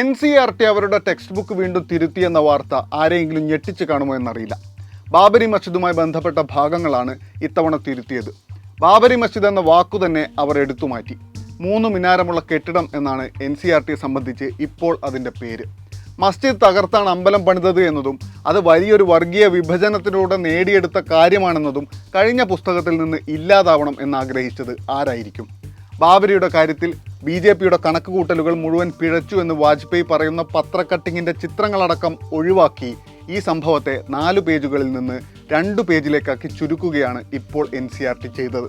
N C E R T textbook വീണ്ടും തിരുത്തിയെന്ന വാർത്ത ആരെയെങ്കിലും ഞെട്ടിച്ച് കാണുമോ എന്നറിയില്ല. ബാബരി മസ്ജിദുമായി ബന്ധപ്പെട്ട ഭാഗങ്ങളാണ് ഇത്തവണ തിരുത്തിയത്. ബാബരി മസ്ജിദ് എന്ന വാക്കു തന്നെ അവർ എടുത്തു മാറ്റി. മൂന്ന് മിനാരമുള്ള കെട്ടിടം എന്നാണ് എൻ സി ആർ ടിയെ സംബന്ധിച്ച് ഇപ്പോൾ അതിന്റെ പേര്. മസ്ജിദ് തകർത്താണ് അമ്പലം പണിതത് എന്നതും അത് വലിയൊരു വർഗീയ വിഭജനത്തിലൂടെ നേടിയെടുത്ത കാര്യമാണെന്നതും കഴിഞ്ഞ പുസ്തകത്തിൽ നിന്ന് ഇല്ലാതാവണം എന്നാഗ്രഹിച്ചത് ആരായിരിക്കും? ബാബരിയുടെ കാര്യത്തിൽ ബി ജെ പിയുടെ കണക്കുകൂട്ടലുകൾ മുഴുവൻ പിഴച്ചു എന്ന് വാജ്പേയി പറയുന്ന പത്രക്കട്ടിങ്ങിന്റെ ചിത്രങ്ങളടക്കം ഒഴിവാക്കി. ഈ സംഭവത്തെ നാലു പേജുകളിൽ നിന്ന് രണ്ടു പേജിലേക്കാക്കി ചുരുക്കുകയാണ് ഇപ്പോൾ എൻ സി ആർ ടി ചെയ്തത്.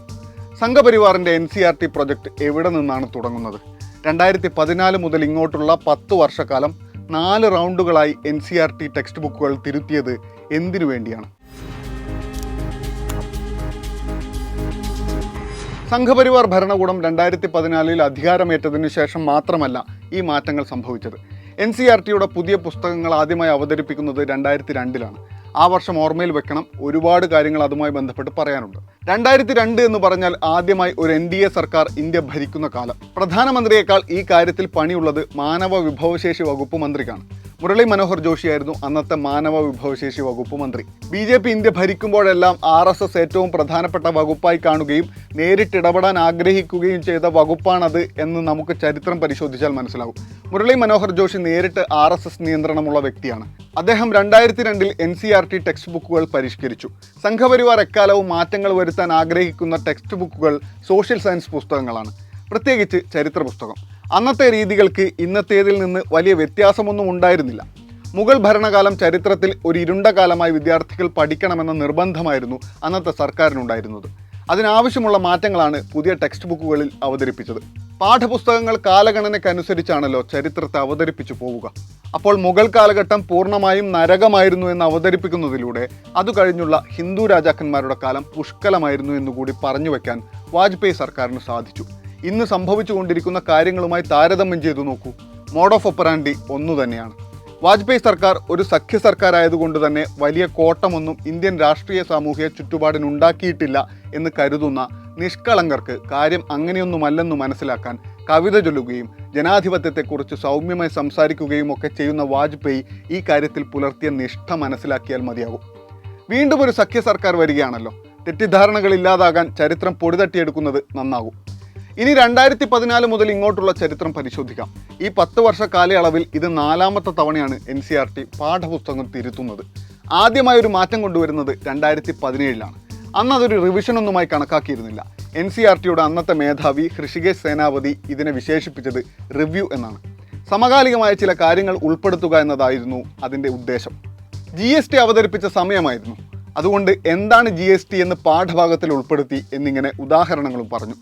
സംഘപരിവാറിന്റെ N C R T project എവിടെ നിന്നാണ് തുടങ്ങുന്നത്? രണ്ടായിരത്തി പതിനാല് മുതൽ ഇങ്ങോട്ടുള്ള പത്ത് വർഷക്കാലം നാല് റൗണ്ടുകളായി N C R T text ബുക്കുകൾ തിരുത്തിയത് എന്തിനു വേണ്ടിയാണ്? സംഘപരിവാർ ഭരണകൂടം രണ്ടായിരത്തി പതിനാലിൽ അധികാരമേറ്റതിനു ശേഷം മാത്രമല്ല ഈ മാറ്റങ്ങൾ സംഭവിച്ചത്. എൻ സി ആർ ടിയുടെ പുതിയ പുസ്തകങ്ങൾ ആദ്യമായി അവതരിപ്പിക്കുന്നത് രണ്ടായിരത്തി രണ്ടിലാണ് ആ വർഷം ഓർമ്മയിൽ വെക്കണം ഒരുപാട് കാര്യങ്ങൾ അതുമായി ബന്ധപ്പെട്ട് പറയാനുണ്ട്. രണ്ടായിരത്തി രണ്ട് എന്ന് പറഞ്ഞാൽ ആദ്യമായി ഒരു എൻ ഡി എ സർക്കാർ ഇന്ത്യ ഭരിക്കുന്ന കാലം. പ്രധാനമന്ത്രിയേക്കാൾ ഈ കാര്യത്തിൽ പണിയുള്ളത് മാനവ വിഭവശേഷി വകുപ്പ് മന്ത്രിക്കാണ്. മുരളി മനോഹർ ജോഷിയായിരുന്നു അന്നത്തെ മാനവ വിഭവശേഷി വകുപ്പ് മന്ത്രി. ബി ജെ പി ഇന്ത്യ ഭരിക്കുമ്പോഴെല്ലാം ആർ എസ് എസ് ഏറ്റവും പ്രധാനപ്പെട്ട വകുപ്പായി കാണുകയും നേരിട്ടിടപെടാൻ ആഗ്രഹിക്കുകയും ചെയ്ത വകുപ്പാണത് എന്ന് നമുക്ക് ചരിത്രം പരിശോധിച്ചാൽ മനസ്സിലാവും മുരളി മനോഹർ ജോഷി നേരിട്ട് ആർ എസ് എസ് നിയന്ത്രണമുള്ള വ്യക്തിയാണ്. അദ്ദേഹം രണ്ടായിരത്തി രണ്ടിൽ N C R T text ബുക്കുകൾ പരിഷ്കരിച്ചു. സംഘപരിവാർ എക്കാലവും മാറ്റങ്ങൾ വരുത്താൻ ആഗ്രഹിക്കുന്ന ടെക്സ്റ്റ് ബുക്കുകൾ സോഷ്യൽ സയൻസ് പുസ്തകങ്ങളാണ്. പ്രത്യേകിച്ച് ചരിത്ര പുസ്തകം. അന്നത്തെ രീതികൾക്ക് ഇന്നത്തേതിൽ നിന്ന് വലിയ വ്യത്യാസമൊന്നും ഉണ്ടായിരുന്നില്ല. മുഗൾ ഭരണകാലം ചരിത്രത്തിൽ ഒരു ഇരുണ്ട കാലമായി വിദ്യാർത്ഥികൾ പഠിക്കണമെന്ന നിർബന്ധമായിരുന്നു അന്നത്തെ സർക്കാരിനുണ്ടായിരുന്നത്. അതിനാവശ്യമുള്ള മാറ്റങ്ങളാണ് പുതിയ ടെക്സ്റ്റ് ബുക്കുകളിൽ അവതരിപ്പിച്ചത്. പാഠപുസ്തകങ്ങൾ കാലഗണനയ്ക്കനുസരിച്ചാണല്ലോ ചരിത്രത്തെ അവതരിപ്പിച്ചു പോവുക. അപ്പോൾ മുഗൾ കാലഘട്ടം പൂർണമായും നരകമായിരുന്നു എന്ന് അവതരിപ്പിക്കുന്നതിലൂടെ അത് കഴിഞ്ഞുള്ള ഹിന്ദു രാജാക്കന്മാരുടെ കാലം പുഷ്കലമായിരുന്നു എന്നുകൂടി പറഞ്ഞു വയ്ക്കാൻ വാജ്പേയി സർക്കാരിന് സാധിച്ചു. ഇന്ന് സംഭവിച്ചുകൊണ്ടിരിക്കുന്ന കാര്യങ്ങളുമായി താരതമ്യം ചെയ്തു നോക്കൂ. മോഡ് ഓഫ് ഒപ്പറാൻഡി ഒന്നു തന്നെയാണ്. വാജ്പേയി സർക്കാർ ഒരു സഖ്യ സർക്കാരായതുകൊണ്ട് തന്നെ വലിയ കോട്ടമൊന്നും ഇന്ത്യൻ രാഷ്ട്രീയ സാമൂഹിക ചുറ്റുപാടിനുണ്ടാക്കിയിട്ടില്ല എന്ന് കരുതുന്ന നിഷ്കളങ്കർക്ക് കാര്യം അങ്ങനെയൊന്നുമല്ലെന്ന് മനസ്സിലാക്കാൻ കവിത ചൊല്ലുകയും ജനാധിപത്യത്തെക്കുറിച്ച് സൗമ്യമായി സംസാരിക്കുകയും ഒക്കെ ചെയ്യുന്ന വാജ്പേയി ഈ കാര്യത്തിൽ പുലർത്തിയ നിഷ്ഠ മനസ്സിലാക്കിയാൽ മതിയാകും. വീണ്ടും ഒരു സഖ്യ സർക്കാർ വരികയാണല്ലോ. തെറ്റിദ്ധാരണകൾ ഇല്ലാതാകാൻ ചരിത്രം പൊടിതട്ടിയെടുക്കുന്നത് നന്നാകും. ഇനി രണ്ടായിരത്തി പതിനാല് മുതൽ ഇങ്ങോട്ടുള്ള ചരിത്രം പരിശോധിക്കാം. ഈ പത്ത് വർഷ കാലയളവിൽ ഇത് നാലാമത്തെ തവണയാണ് എൻ സി ആർ ടി പാഠപുസ്തകം തിരുത്തുന്നത്. ആദ്യമായി ഒരു മാറ്റം കൊണ്ടുവരുന്നത് രണ്ടായിരത്തി പതിനേഴിലാണ് അന്ന് അതൊരു റിവിഷനൊന്നുമായി കണക്കാക്കിയിരുന്നില്ല. എൻ സി ആർ ടിയുടെ അന്നത്തെ മേധാവി ഹൃഷികേശ് സേനാപതി ഇതിനെ വിശേഷിപ്പിച്ചത് റിവ്യൂ എന്നാണ്. സമകാലികമായ ചില കാര്യങ്ങൾ ഉൾപ്പെടുത്തുക എന്നതായിരുന്നു അതിന്റെ ഉദ്ദേശം. ജി എസ് ടി അവതരിപ്പിച്ച സമയമായിരുന്നു. അതുകൊണ്ട് എന്താണ് ജി എസ് ടി എന്ന് പാഠഭാഗത്തിൽ ഉൾപ്പെടുത്തി എന്നിങ്ങനെ ഉദാഹരണങ്ങളും പറഞ്ഞു.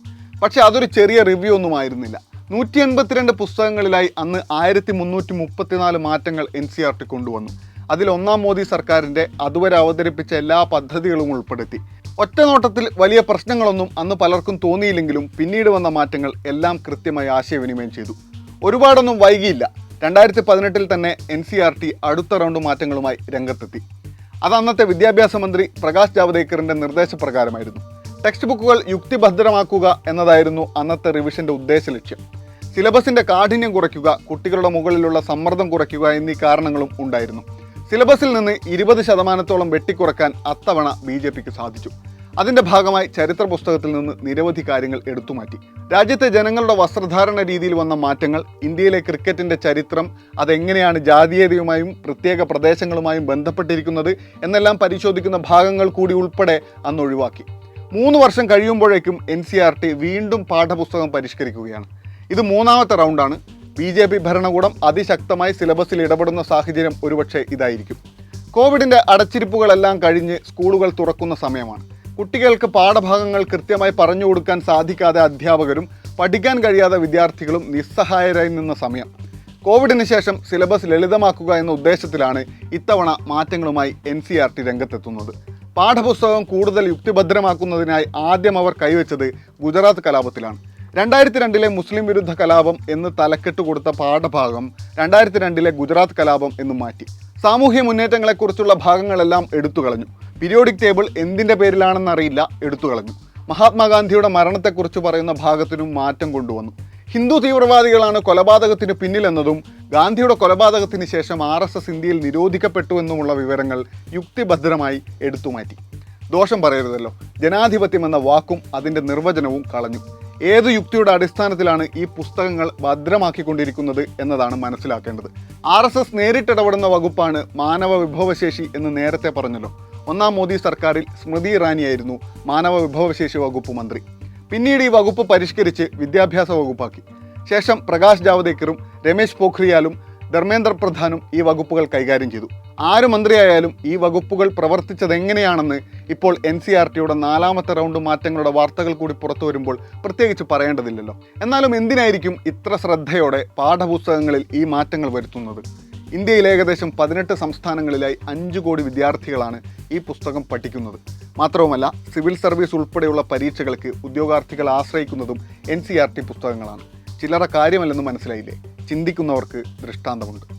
പക്ഷെ അതൊരു ചെറിയ റിവ്യൂ ഒന്നും ആയിരുന്നില്ല. നൂറ്റി എൺപത്തിരണ്ട് പുസ്തകങ്ങളിലായി അന്ന് ആയിരത്തി മുന്നൂറ്റി മുപ്പത്തിനാല് മാറ്റങ്ങൾ എൻ സി ആർ ടി കൊണ്ടുവന്നു. അതിൽ ഒന്നാം മോദി സർക്കാരിന്റെ അതുവരെ അവതരിപ്പിച്ച എല്ലാ പദ്ധതികളും ഉൾപ്പെടുത്തി. ഒറ്റ നോട്ടത്തിൽ വലിയ പ്രശ്നങ്ങളൊന്നും അന്ന് പലർക്കും തോന്നിയില്ലെങ്കിലും പിന്നീട് വന്ന മാറ്റങ്ങൾ എല്ലാം കൃത്യമായി ആശയവിനിമയം ചെയ്തു. ഒരുപാടൊന്നും വൈകിയില്ല. രണ്ടായിരത്തി പതിനെട്ടിൽ തന്നെ എൻ സി ആർ ടി അടുത്ത റൗണ്ട് മാറ്റങ്ങളുമായി രംഗത്തെത്തി. അത് അന്നത്തെ വിദ്യാഭ്യാസ മന്ത്രി പ്രകാശ് ജാവ്ദേക്കറിന്റെ നിർദ്ദേശപ്രകാരമായിരുന്നു. ടെക്സ്റ്റ് ബുക്കുകൾ യുക്തിഭദ്രമാക്കുക എന്നതായിരുന്നു അന്നത്തെ റിവിഷന്റെ ഉദ്ദേശ ലക്ഷ്യം. സിലബസിന്റെ കാഠിന്യം കുറയ്ക്കുക കുട്ടികളുടെ മുകളിലുള്ള സമ്മർദ്ദം കുറയ്ക്കുക എന്നീ കാരണങ്ങളും ഉണ്ടായിരുന്നു. സിലബസിൽ നിന്ന് ഇരുപത് ശതമാനത്തോളം വെട്ടിക്കുറക്കാൻ അത്തവണ ബി ജെ പിക്ക് സാധിച്ചു. അതിന്റെ ഭാഗമായി ചരിത്ര പുസ്തകത്തിൽ നിന്ന് നിരവധി കാര്യങ്ങൾ എടുത്തുമാറ്റി. രാജ്യത്തെ ജനങ്ങളുടെ വസ്ത്രധാരണ രീതിയിൽ വന്ന മാറ്റങ്ങൾ ഇന്ത്യയിലെ ക്രിക്കറ്റിന്റെ ചരിത്രം അതെങ്ങനെയാണ് ജാതീയതയുമായും പ്രത്യേക പ്രദേശങ്ങളുമായും ബന്ധപ്പെട്ടിരിക്കുന്നത് എന്നെല്ലാം പരിശോധിക്കുന്ന ഭാഗങ്ങൾ കൂടി ഉൾപ്പെടെ അന്ന് ഒഴിവാക്കി. മൂന്ന് വർഷം കഴിയുമ്പോഴേക്കും എൻ സി ആർ ടി വീണ്ടും പാഠപുസ്തകം പരിഷ്കരിക്കുകയാണ്. ഇത് മൂന്നാമത്തെ റൗണ്ടാണ്. ബി ജെ പി ഭരണകൂടം അതിശക്തമായി സിലബസിൽ ഇടപെടുന്ന സാഹചര്യം ഒരുപക്ഷെ ഇതായിരിക്കും. കോവിഡിന്റെ അടച്ചിരിപ്പുകളെല്ലാം കഴിഞ്ഞ് സ്കൂളുകൾ തുറക്കുന്ന സമയമാണ്. കുട്ടികൾക്ക് പാഠഭാഗങ്ങൾ കൃത്യമായി പറഞ്ഞു കൊടുക്കാൻ സാധിക്കാതെ അധ്യാപകരും പഠിക്കാൻ കഴിയാതെ വിദ്യാർത്ഥികളും നിസ്സഹായരായി നിന്ന സമയം. കോവിഡിന് ശേഷം സിലബസ് ലളിതമാക്കുക എന്ന ഉദ്ദേശത്തിലാണ് ഇത്തവണ മാറ്റങ്ങളുമായി എൻ സി ആർ ടി രംഗത്തെത്തുന്നത്. പാഠപുസ്തകം കൂടുതൽ യുക്തിഭദ്രമാക്കുന്നതിനായി ആദ്യം അവർ കൈവച്ചത് ഗുജറാത്ത് കലാപത്തിലാണ്. രണ്ടായിരത്തി രണ്ടിലെ മുസ്ലിം വിരുദ്ധ കലാപം എന്ന് തലക്കെട്ട് കൊടുത്ത പാഠഭാഗം രണ്ടായിരത്തി രണ്ടിലെ ഗുജറാത്ത് കലാപം എന്ന് മാറ്റി. സാമൂഹ്യ മുന്നേറ്റങ്ങളെക്കുറിച്ചുള്ള ഭാഗങ്ങളെല്ലാം എടുത്തു കളഞ്ഞു. പീരിയോഡിക് ടേബിൾ എന്തിന്റെ പേരിലാണെന്നറിയില്ല എടുത്തു കളഞ്ഞു. മഹാത്മാഗാന്ധിയുടെ മരണത്തെക്കുറിച്ച് പറയുന്ന ഭാഗത്തിനും മാറ്റം കൊണ്ടുവന്നു. ഹിന്ദു തീവ്രവാദികളാണ് കൊലപാതകത്തിന് പിന്നിലെന്നതും ഗാന്ധിയുടെ കൊലപാതകത്തിന് ശേഷം ആർ എസ് എസ് ഇന്ത്യയിൽ നിരോധിക്കപ്പെട്ടു എന്നുമുള്ള വിവരങ്ങൾ യുക്തിഭദ്രമായി എടുത്തുമാറ്റി ദോഷം പറയരുതല്ലോ. ജനാധിപത്യം എന്ന വാക്കും അതിന്റെ നിർവചനവും കളഞ്ഞു. ഏത് യുക്തിയുടെ അടിസ്ഥാനത്തിലാണ് ഈ പുസ്തകങ്ങൾ ഭദ്രമാക്കിക്കൊണ്ടിരിക്കുന്നത് എന്നതാണ് മനസ്സിലാക്കേണ്ടത്. ആർ എസ് എസ് നേരിട്ടിടപെടുന്ന വകുപ്പാണ് മാനവ വിഭവശേഷി എന്ന് നേരത്തെ പറഞ്ഞല്ലോ. ഒന്നാം മോദി സർക്കാരിൽ സ്മൃതി ഇറാനിയായിരുന്നു മാനവ വിഭവശേഷി വകുപ്പ് മന്ത്രി. പിന്നീട് ഈ വകുപ്പ് പരിഷ്കരിച്ച് വിദ്യാഭ്യാസ വകുപ്പാക്കി. ശേഷം പ്രകാശ് ജാവദേക്കറും രമേശ് പോഖ്രിയാലും ധർമ്മേന്ദ്ര പ്രധാനും ഈ വകുപ്പുകൾ കൈകാര്യം ചെയ്തു. ആര് മന്ത്രിയായാലും ഈ വകുപ്പുകൾ പ്രവർത്തിച്ചതെങ്ങനെയാണെന്ന് ഇപ്പോൾ എൻ സി ആർ ടിയുടെ നാലാമത്തെ റൗണ്ട് മാറ്റങ്ങളുടെ വാർത്തകൾ കൂടി പുറത്തു വരുമ്പോൾ പ്രത്യേകിച്ച് പറയേണ്ടതില്ലല്ലോ. എന്നാലും എന്തിനായിരിക്കും ഇത്ര ശ്രദ്ധയോടെ പാഠപുസ്തകങ്ങളിൽ ഈ മാറ്റങ്ങൾ വരുത്തുന്നത്? ഇന്ത്യയിൽ ഏകദേശം പതിനെട്ട് സംസ്ഥാനങ്ങളിലായി അഞ്ച് കോടി വിദ്യാർത്ഥികളാണ് ഈ പുസ്തകം പഠിക്കുന്നത്. മാത്രവുമല്ല സിവിൽ സർവീസ് ഉൾപ്പെടെയുള്ള പരീക്ഷകൾക്ക് ഉദ്യോഗാർത്ഥികൾ ആശ്രയിക്കുന്നതും എൻ സി ആർ ടി പുസ്തകങ്ങളാണ്. ചില്ലറ കാര്യമല്ലെന്ന് മനസ്സിലായില്ലേ? ചിന്തിക്കുന്നവർക്ക് ദൃഷ്ടാന്തമുണ്ട്.